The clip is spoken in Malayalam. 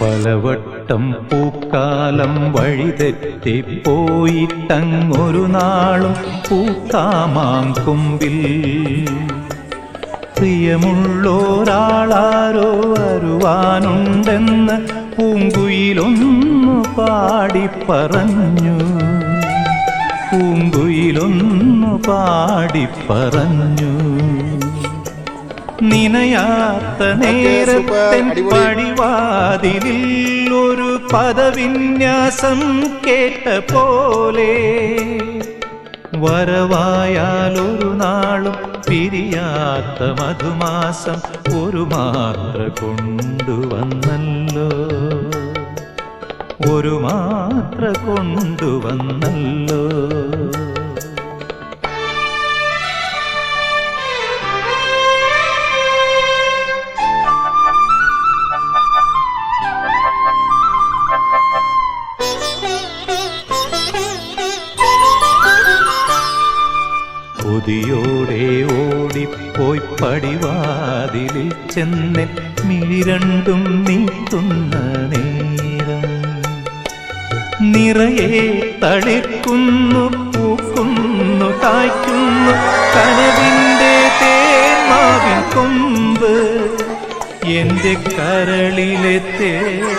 പലവട്ടം പൂക്കാലം വഴിതെറ്റിപ്പോയിട്ടങ്ങൊരു നാളും പൂക്കാമാങ്കൊമ്പിൽ പ്രിയമുള്ളോരാളാരോ വരുവാനുണ്ടെന്ന് പൂങ്കുയിലൊന്നു പാടി പറഞ്ഞു. പൂങ്കുയിലൊന്നു പാടി പറഞ്ഞു. നിനയാത്ത നേരത്തെ പടിവാതിലിൽ ഒരു പദവിന്യാസം കേട്ട പോലെ വരവായാലൊരു നാളും പിരിയാത്ത മധുമാസം ഒരു മാത്ര കൊണ്ടുവന്നല്ലോ. ഒരു മാത്ര കൊണ്ടുവന്നല്ലോ. കൊതിയോടെ ഓടിപ്പോയി പടിവാതിലിൽ ചെന്ന് മിഴിരണ്ടും നീത്തുന്ന നേരം. നിറയെ തളിക്കുന്നു പൂക്കുന്നു കായ്ക്കുന്നു കനവിന്റെ തേമാവിൻ കൊമ്പ്. എന്റെ കരളിലെ തേൻ